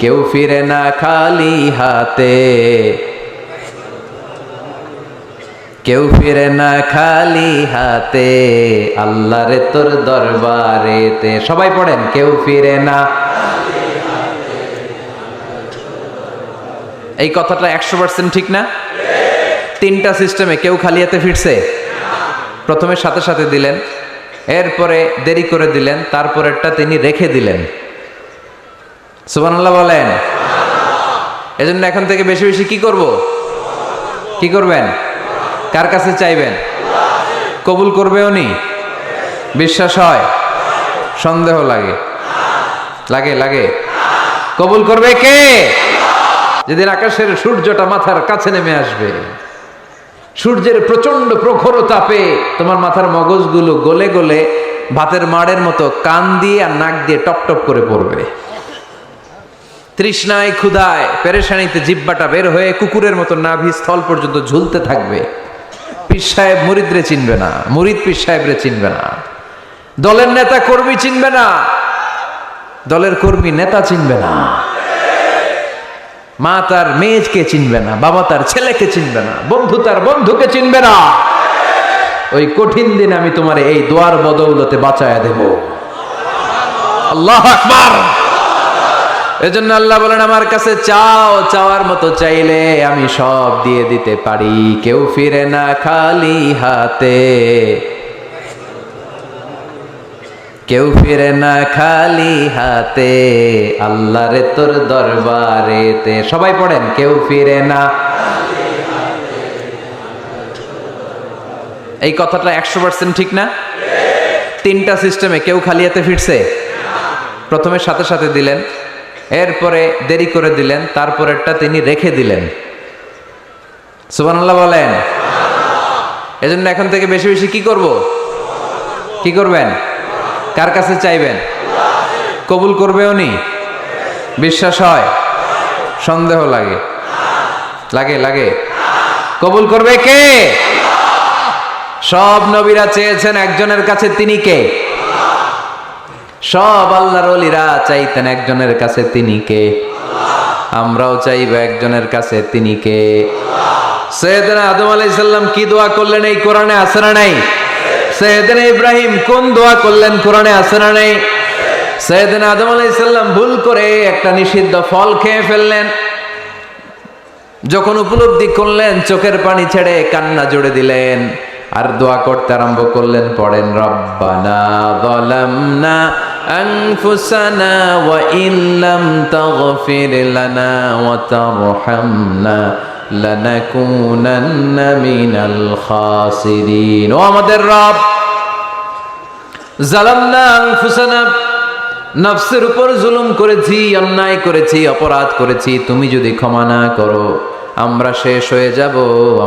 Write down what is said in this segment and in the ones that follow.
কেউ ফিরে না খালি হাতে। কেউ ফিরে না খালি হাতে, আল্লাহরে তোর দরবারেতে। সবাই পড়েন, কেউ ফিরে না। এই কথাটা একশো পার্সেন্ট ঠিক না? তিনটা সিস্টেমে কেউ খালি হাতে ফিরছে? প্রথমে সাথে সাথে দিলেন, এরপরে দেরি করে দিলেন, তারপরেরটা তিনি রেখে দিলেন। সুবহানাল্লাহ বলেন। এজন্য এখন থেকে বেশি বেশি কি করব? কি করবেন? কার কাছে চাইবেন? কবুল করবে উনি বিশ্বাস হয়? সন্দেহ লাগে। লাগে লাগে। কবুল করবে কে? যেদিন আকাশের সূর্যটা মাথার কাছে নেমে আসবে। সূর্যের প্রচণ্ড প্রখর তাপে তোমার মাথার মগজগুলো গলে গলে ভাতের মাড়ের মতো কান দিয়ে আর নাক দিয়ে টপ টপ করে পড়বে। তৃষ্ণায় ক্ষুধায় পেরেশানিতে জিব্বাটা বের হয়ে কুকুরের মতো নাভি স্থল পর্যন্ত ঝুলতে থাকবে। মুরিদরে চিনবে না, মুরিদ চিনবে না। দলের নেতা কর্মী চিনবে না, দলের কর্মী নেতা চিনবে না। মা তার মেয়েকে চিনবে না, বাবা তার ছেলেকে চিনবে না, বন্ধু তার বন্ধুকে চিনবে না। ওই কঠিন দিন আমি তোমার এই দোয়ার বদৌলতে বাঁচায়া দেব। আল্লাহ আকবার। এজন্য আল্লাহ বলেন, আমার কাছে চাও, চাওয়ার মতো চাইলে আমি সব দিয়ে দিতে পারি। কেউ ফিরে না খালি হাতে। কেউ ফিরে না খালি হাতে। আল্লাহরে তোর দরবারেতে। সবাই পড়েন, কেউ ফিরে না এই কথাটা একশো পার্সেন্ট ঠিক না? তিনটা সিস্টেমে কেউ খালি হাতে ফিরছে? প্রথমে সাথে সাথে দিলেন। এরপরে দেরি করে দিলেন, তারপরেরটা তিনি রেখে দিলেন। সুবহানাল্লাহ বলেন। এজন্য এখন থেকে বেশি বেশি কি করব? কি করবেন? কার কাছে চাইবেন? কবুল করবে উনি বিশ্বাস হয়? সন্দেহ লাগে। লাগে লাগে। কবুল করবে কে? সব নবীরা চেয়েছেন একজনের কাছে তিনি কে? সব আল্লাহর অলিরা চাইতেন একজনের কাছে তিনি কে? আমরাও চাইব একজনের কাছে তিনি কে? সৈয়দনা আদম আলাইসাল্লাম কি দোয়া করলেন এই কোরআনে আছে না নাই? সৈয়দনা ইব্রাহিম কোন দোয়া করলেন কোরআনে আছে না নাই? সৈয়দনা আদম আলাইসাল্লাম ভুল করে একটা নিষিদ্ধ ফল খেয়ে ফেললেন। যখন উপলব্ধি করলেন, চোখের পানি ছেড়ে কান্না জুড়ে দিলেন। আর দোয়া করতে আরম্ভ করলেন, পড়েন, রব্বানা যালামনা ইল্লাম তাগফির লানা ওয়া তারহামনা লানাকুনান্না মিনাল খাসিরিন ও আমাদের রব, জালামনা আনফুসানা, নফসের উপর জুলুম করেছি, অন্যায় করেছি, অপরাধ করেছি, তুমি যদি ক্ষমা না করো, আমরা শেষ হয়ে যাব,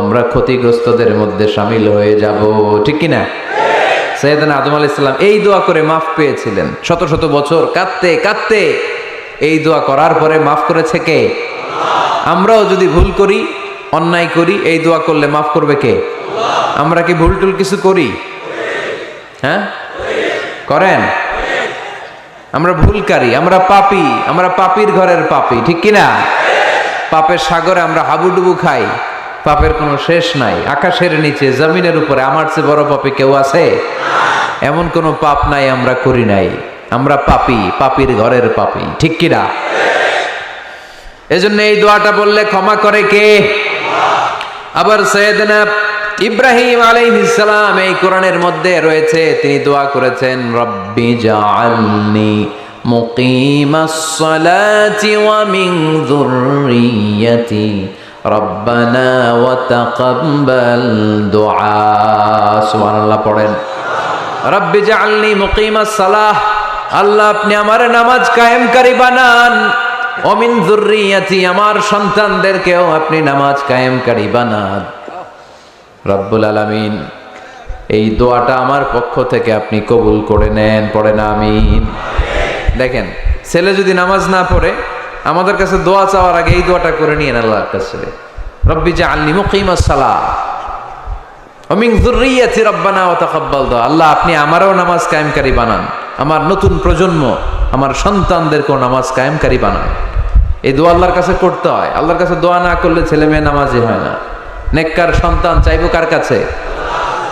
আমরা ক্ষতিগ্রস্তদের মধ্যে সামিল হয়ে যাব। ঠিক কি না সৈয়দান আদম আলাহ ইসলাম এই দোয়া করে মাফ পেয়েছিলেন। শত শত বছর কাঁদতে কাঁদতে এই দোয়া করার পরে মাফ করেছে কে? আমরাও যদি ভুল করি, অন্যায় করি, এই দোয়া করলে মাফ করবে কে? আমরা কি ভুল টুল কিছু করি? হ্যাঁ? করেন? আমরা ভুলকারী, আমরা পাপি, আমরা পাপির ঘরের পাপি, ঠিক কিনা? পাপের সাগরে আমরা হাবুডুবু খাই। পাপের কোনো শেষ নাই। আকাশের নিচে, জমিনের উপরে, আমার চেয়ে বড় পাপে কেউ আছে? এমন কোনো পাপ নাই আমরা করি নাই। আমরা পাপি, পাপির ঘরের পাপি। ঠিক কিনা? এজন্য এই দোয়াটা বললে ক্ষমা করে কে? আবার সৈয়দনা ইব্রাহিম আলাইহিস সালাম এই কোরআনের মধ্যে রয়েছে, তিনি দোয়া করেছেন, রব্বি জাআলনি মুকিমাস সালাতি ওয়া মিন যুররিয়্যাতি পড়েন। সালাহ। আল্লাহ, আপনি আমার নামাজ কায়েমকারী বানান। অমিন আমার সন্তানদেরকেও আপনি নামাজ কায়েমকারী বানান। রব্বুল আলামিন, এই দোয়াটা আমার পক্ষ থেকে আপনি কবুল করে নেন, পড়েন, আমিন। দেখেন, ছেলে যদি নামাজ না পড়ে আমাদের কাছে দোয়া চাওয়ার আগে এই দোয়াটা করে নিয়ে আল্লাহর কাছে। রব্বি জা আল্লি দোয়া। আল্লাহ, আপনি আমারও নামাজ কায়েমকারী বানান। আমার নতুন প্রজন্ম, আমার সন্তানদেরকেও নামাজ কায়েমকারী বানান। এই দোয়া আল্লাহর কাছে করতে হয়। আল্লাহর কাছে দোয়া না করলে ছেলে মেয়ে নামাজি হয় না। নেককার সন্তান চাইব কার কাছে?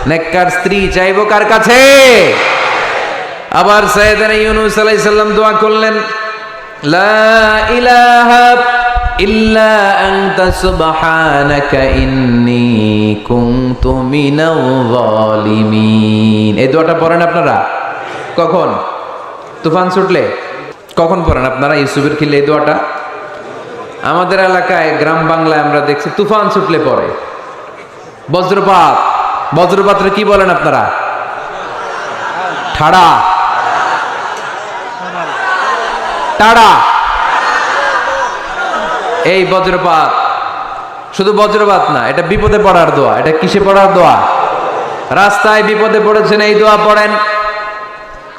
নেককার স্ত্রী চাইব কার কাছে? আবার সৈয়দনা ইউনুস আলাইহিস দোয়া করলেন ইল্লা আনতা সুবহানাকা ইন্নী কুনতু মিনাল জালিমিন এই দোয়াটা পড়েন আপনারা? কখন? তুফান ছুটলে? কখন পড়েন আপনারা ইউসুফের খিলে এই দোয়াটা? আমাদের এলাকায় গ্রাম বাংলায় আমরা দেখছি তুফান ছুটলে পড়ে। বজ্রপাত। বজ্রপাতের কি বলেন আপনারা? ঠাড়া। টাড়া। এই বজ্রপাত। শুধু বজ্রপাত না, এটা বিপদে পড়ার দোয়া, এটা কিসে পড়ার দোয়া? রাস্তায় বিপদে পড়েছেন, এই দোয়া পড়েন।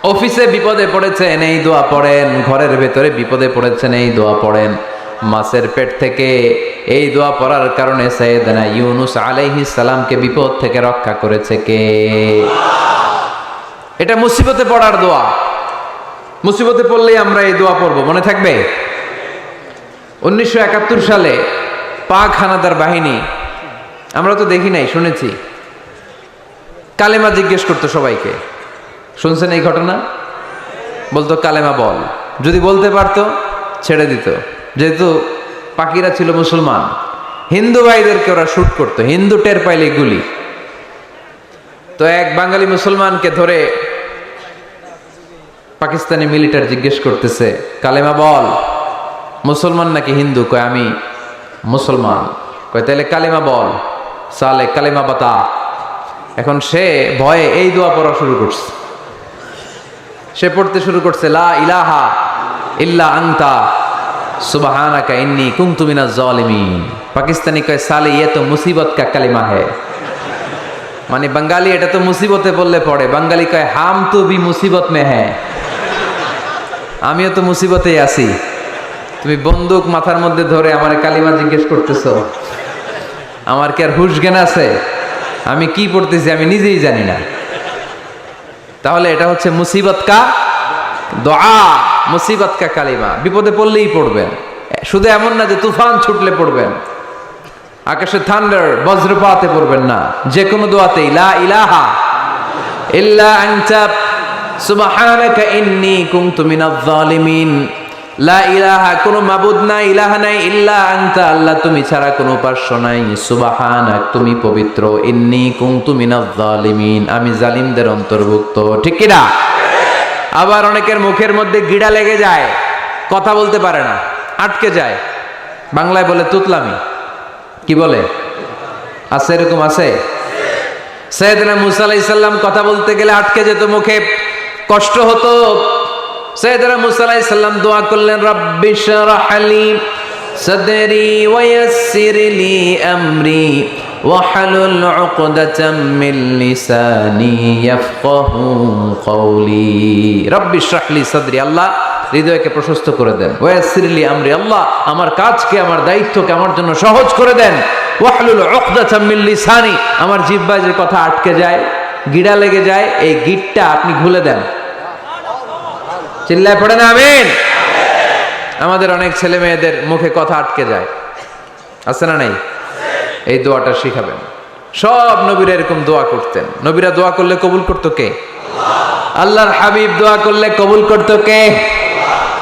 অফিসে বিপদে পড়েছেন, এই দোয়া পড়েন। ঘরের ভেতরে বিপদে পড়েছেন, এই দোয়া পড়েন। মাছের পেট থেকে এই দোয়া পড়ার কারণে সৈয়দনা ইউনুস আলাইহিস সালামকে বিপদ থেকে রক্ষা করেছে কে? এটা মুসিবতে পড়ার দোয়া। মুসিবতে পড়লেই আমরা এই দোয়া পড়ব, মনে থাকবে? উনিশশো একাত্তর সালে পাক হানাদার বাহিনী, আমরা তো দেখি নাই, শুনেছি। কালেমা জিজ্ঞেস করতো সবাইকে, শুনছেন এই ঘটনা? বলতো, কালেমা বল। যদি বলতে পারতো, ছেড়ে দিত। যেহেতু পাখিরা ছিল মুসলমান, হিন্দু ভাইদেরকে ওরা শুট করতো, হিন্দু টের পাইলে গুলি। তো এক বাঙালি মুসলমানকে ধরে পাকিস্তানি মিলিটার জিজ্ঞেস করতেছে, কালেমা বল, মুসলমান নাকি হিন্দু? কয়, আমি মুসলমান। কয় তাহলে কালেমা বল। সালে কালেমা বাতা। এখন সে ভয়ে এই দোয়া পড়া শুরু করছে। সে পড়তে শুরু করছে, লা ইলাহা ইল্লা আংতা সুবহানাকা ইন্নী কুনতু মিনাজ জালিমিন। পাকিস্তানি কয়, সালে ইয়ে তো মুসিবত কা কালিমা है মানে বাঙালি এটা তো মুসিবতে বললে পড়ে, বাঙালি কয়, হাম তো বি মুসিবত মে হ্যাঁ আমিও তো মুসিবতেই আছি। তুমি বন্দুক মাথার মধ্যে ধরে আমার কালিমা জিজ্ঞেস করতেছ। আমার কি আর হুশ জ্ঞান আছে? আমি কি পড়তেছি আমি নিজেই জানি না। তাহলে এটা হচ্ছে মুসিবত কা দোয়া, মুসিবত কা কালিমা। বিপদে পড়লেই পড়বেন। শুধু এমন না যে তুফান ছুটলে পড়বেন। আকাশে থান্ডার, বজ্রপাতে পড়বেন না। যে কোনো দোয়াতেই, লা ইলাহা ইল্লা আনতা সুবহানাকা ইন্নী কুনতু মিনাজ জালিমিন লা ইলাহা, কোনো মাবুদ নাই, ইলাহা নাই, ইল্লা আনতা, আল্লাহ তুমি ছাড়া কোনো উপাস্য নাই। সুবহানাক, তুমি পবিত্র, ইন্নী কুনতু মিনাজ জালিমিন আমি জালিমদের অন্তর্ভুক্ত, ঠিক কি না আবার অনেকের মুখের মধ্যে গিড়া লেগে যায়, কথা বলতে পারে না, আটকে যায়। বাংলায় বলে তুতলামি। কি বলে? আছে এরকম আছে? সৈয়দনা মুসা আলাইহিস সালাম কথা বলতে গেলে আটকে যেত মুখে। কষ্ট হতো। সৈয়দরা মুসা আলাইহিস সালাম দোয়া করলেন, রাব্বি শরহ লি সাদরি ওয়া ইয়াসসির লি আমরি ওয়াহলুল উকদাতাম মিন লিসানি ইয়াফকাহু কওলি। রাব্বি শরহ লি সাদরি, আল্লাহ হৃদয়কে প্রশস্ত করে দেন। ওয়াসিরলি আমরি, আল্লাহ আমার কাজকে, আমার দায়িত্বকে আমার জন্য সহজ করে দেন। ওয়াহলুল উকদাতাম মিন লিসানি, আমার জিহ্বায় যে কথা আটকে যায়, গিড়া লেগে যায়, এই গিটটা আপনি ভুলে দেন। চিল্লায় পড়ে না, আমিন। আমাদের অনেক ছেলে মেয়েদের মুখে কথা আটকে যায়। আছে না নাই? এই দোয়াটা শিখাবেন। সব নবীরা এরকম দোয়া করতেন। নবীরা দোয়া করলে কবুল করতো কে? আল্লাহর হাবিব দোয়া করলে কবুল করতো কে?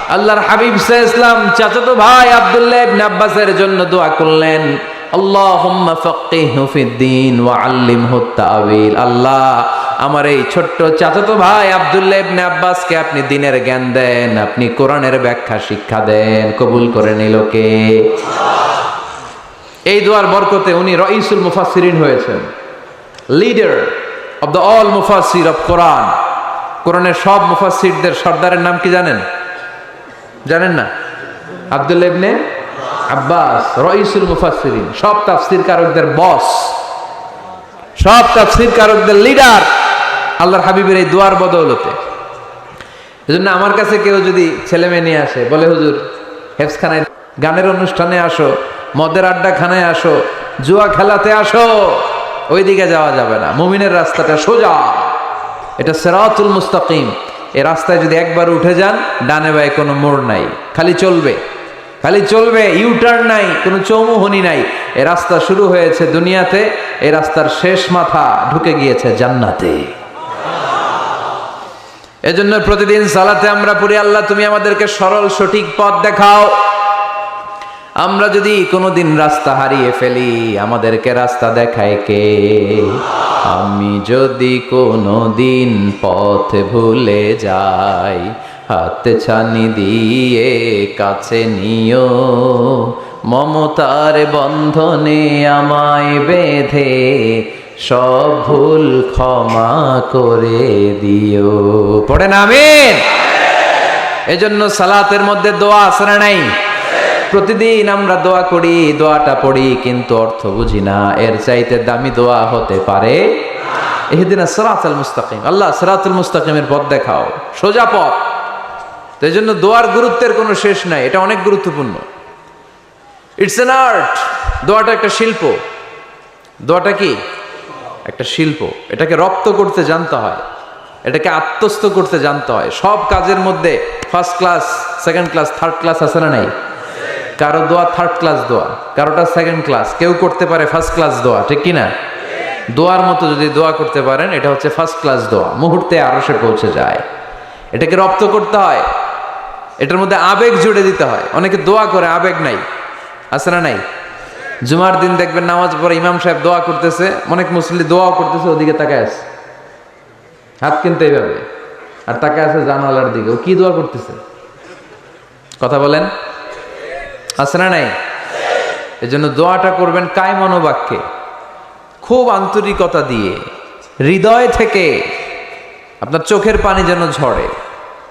আল্লাহর হাবিব ইসলাম চাচাতো ভাই আব্দুল্লাহ ইবনে আব্বাসের জন্য দোয়া করলেন, আল্লাহুম্মা ফাক্কিহু ফিদ্দিন ওয়া আল্লিমহু তাআবিল আল্লাহ আমার এই ছোট্ট চাচাতো ভাই আব্দুল্লাহ ইবনে আব্বাসকে আপনি দিনের জ্ঞান দেন, আপনি কোরআনের ব্যাখ্যা শিক্ষা দেন, কবুল করে নিল কে? এই দোয়ার বরকতে উনি রইসুল মুফাসসিরিন হয়েছেন লিডার অব দ্য অল মুফাসসির অফ কোরআন। কোরআনের সব মুফাসসিরদের সর্দারের নাম কি জানেন? জানেন না? আব্দুল ইবনে আব্বাস, রইসুল মুফাসসিরিন, সব তাফসীর কারকদের বস সব তাফসীর কারকদের লিডার আল্লাহর হাবিবের এই দোয়ার বদৌলতে। এজন্য আমার কাছে কেউ যদি ছেলে মেয়ে নিয়ে আসে, বলে, হুজুর হেফসখানায় গানের অনুষ্ঠানে আসো, মদের আড্ডা খানায় আসো, জুয়া খেলাতে আসো, ওইদিকে যাওয়া যাবে না। মুমিনের রাস্তাটা সোজা। এটা সেরাতুল মুস্তাকিম। এই রাস্তায় যদি একবার উঠে যান, ডানে বায়ে কোনো মোড় নাই। খালি চলবে। খালি চলবে, ইউটার্ন নাই, কোনো চৌমুহনি নাই। এ রাস্তা শুরু হয়েছে দুনিয়াতে এই রাস্তার শেষ মাথা ঢুকে গিয়েছে জান্নাতে। এজন্য প্রতিদিন সালাতে আমরা পড়ি, আল্লাহ, তুমি আমাদেরকে সরল, সঠিক পথ দেখাও। আমরা যদি কোনোদিন রাস্তা হারিয়ে ফেলি, আমাদেরকে রাস্তা দেখায় কে? আমি যদি কোনোদিন পথ ভুলে যাই, হাতে ছানি দিয়ে কাছে নিও। মমতার বন্ধনে আমায় বেঁধে সব ভুল ক্ষমা করে দিও। পড়ে না আমিন। এজন্য সালাতের মধ্যে দোয়া না নাই? প্রতিদিন আমরা দোয়া করি, দোয়াটা পড়ি, কিন্তু অর্থ বুঝি না। এর চাইতে দামি দোয়া হতে পারে এদিন সরাতুল মুস্তাকিম। আল্লাহ সরাতুল মুস্তাকিমের পথ দেখাও, সোজা পথ। তো এই জন্য দোয়ার গুরুত্বের কোনো শেষ নাই, এটা অনেক গুরুত্বপূর্ণ। ইটস এন আর্ট দোয়াটা একটা শিল্প। দোয়াটা কি? একটা শিল্প, এটাকে রপ্ত করতে জানতে হয়, এটাকে আত্মস্থ করতে জানতে হয়। সব কাজের মধ্যে first class second class third class আছে না নাই? কারও দোয়া থার্ড ক্লাস দোয়া, কারোটা সেকেন্ড ক্লাস কেউ করতে পারে ফার্স্ট ক্লাস দোয়া, ঠিক কি না দোয়ার মতো যদি দোয়া করতে পারেন, এটা হচ্ছে ফার্স্ট ক্লাস দোয়া। মুহূর্তে আরও সে পৌঁছে যায়। এটাকে রপ্ত করতে হয়। এটার মধ্যে আবেগ জুড়ে দিতে হয়। অনেকে দোয়া করে, আবেগ নাই। আছে না নাই? জুমার দিন দেখবেন নামাজ পরে ইমাম সাহেব দোয়া করতেছে, অনেক মুসলি দোয়াও করতেছে, ওদিকে তাকায় আছে। হাত কিনতে এইভাবে। আর তাকায় আছে জানালার দিকে। ও কি দোয়া করতেছে? কথা বলেন। আছে না নাই? এই জন্য দোয়াটা করবেন কায় মনোবাক্যে। খুব আন্তরিকতা দিয়ে। হৃদয় থেকে। আপনার চোখের পানি যেন ঝরে।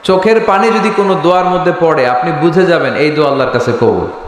চোখের পানি যদি কোনো দোয়ার মধ্যে পড়ে, আপনি বুঝে যাবেন, এই দোয়া আল্লাহর কাছে কবুল।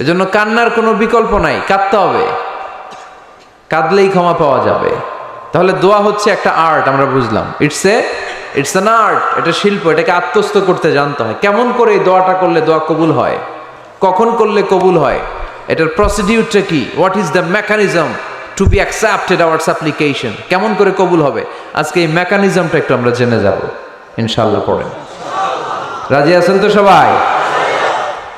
এজন্য কান্নার কোনো বিকল্প নাই, কাঁদতে হবে। কাঁদলেই ক্ষমা পাওয়া যাবে। তাহলে দোয়া হচ্ছে একটা আর্ট, আমরা বুঝলাম। It's a it's an art এটা শিল্প, এটাকে আত্মস্থ করতে জানতে হয়। কেমন করে এই দোয়াটা করলে দোয়া কবুল হয়? কখন করলে কবুল হয়? এটার প্রসিডিউরটা কি? What is the mechanism to be accepted our application কেমন করে কবুল হবে? আজকে এই মেকানিজমটা একটু আমরা জেনে যাব। ইনশাল্লাহ পড়েন। রাজি আছেন তো সবাই?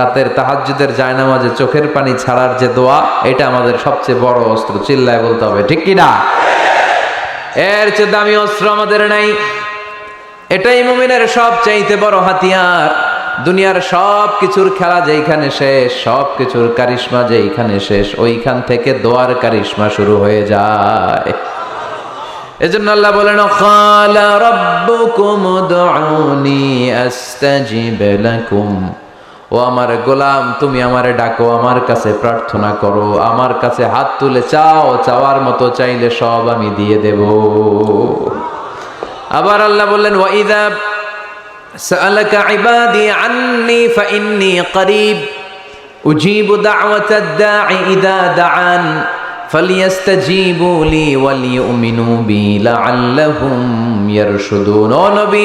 রাতের তাহাজ্জুদের জায়নামাজে চোখের পানি ছাড়ার যে দোয়া, এটা আমাদের সবচেয়ে বড় অস্ত্র। চিল্লায় বলতে হবে, ঠিক কি না এর চেয়ে দামি অস্ত্র আমাদের নাই। এটাই মুমিনের সব চাইতে বড় হাতিয়ার। দুনিয়ার সব কিছুর খেলা যেইখানে শেষ সব কিছুর কারিশমা যেইখানে শেষ, ওইখান থেকে দোয়ার কারিশমা শুরু হয়ে যায়। এজন্য আল্লাহ বলেন কালা রাব্বুকুম উদউনি আস্তাজিব লাকুম। ও আমার গোলাম, তুমি আমারে ডাকো, আমার কাছে প্রার্থনা করো, আমার কাছে হাত তুলে চাও, চাওয়ার মতো চাইলে সব আমি দিয়ে দেব। আবার আল্লাহ বললেন ওয়াইদা আন্নি ফাইন্নি নবী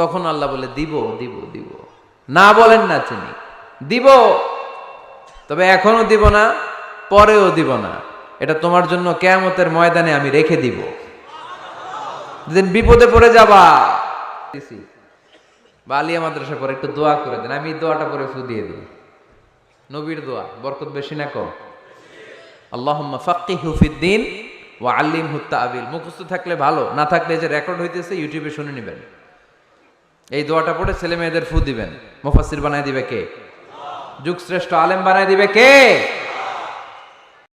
তখন আল্লাহ বলে, দিব দিব দিব। না বলেন না তিনি। দিব। তবে এখনও দিব না, পরেও দিব না। এটা তোমার জন্য কেয়ামতের ময়দানে আমি রেখে দিব। যেদিন বিপদে পড়ে যাবা বা আলিয়া মাদ্রাসা পরে একটু দোয়া করে দেন। আমি দোয়াটা পরে ফু দিয়ে দিই নবীর দোয়া, বরকত বেশি না কম। আল্লাহ ফাক্কিহু ফিদ্দিন ওয়া আল্লিম হুত্তা আবিল মুখস্থ থাকলে ভালো, না থাকলে যে রেকর্ড হইতেছে ইউটিউবে শুনে নেবেন। এই দোয়াটা পড়ে ছেলে মেয়েদের ফু দিবেন। মুফাসির বানায় দিবে কে? যুগ শ্রেষ্ঠ আলেম বানায় দিবে কে?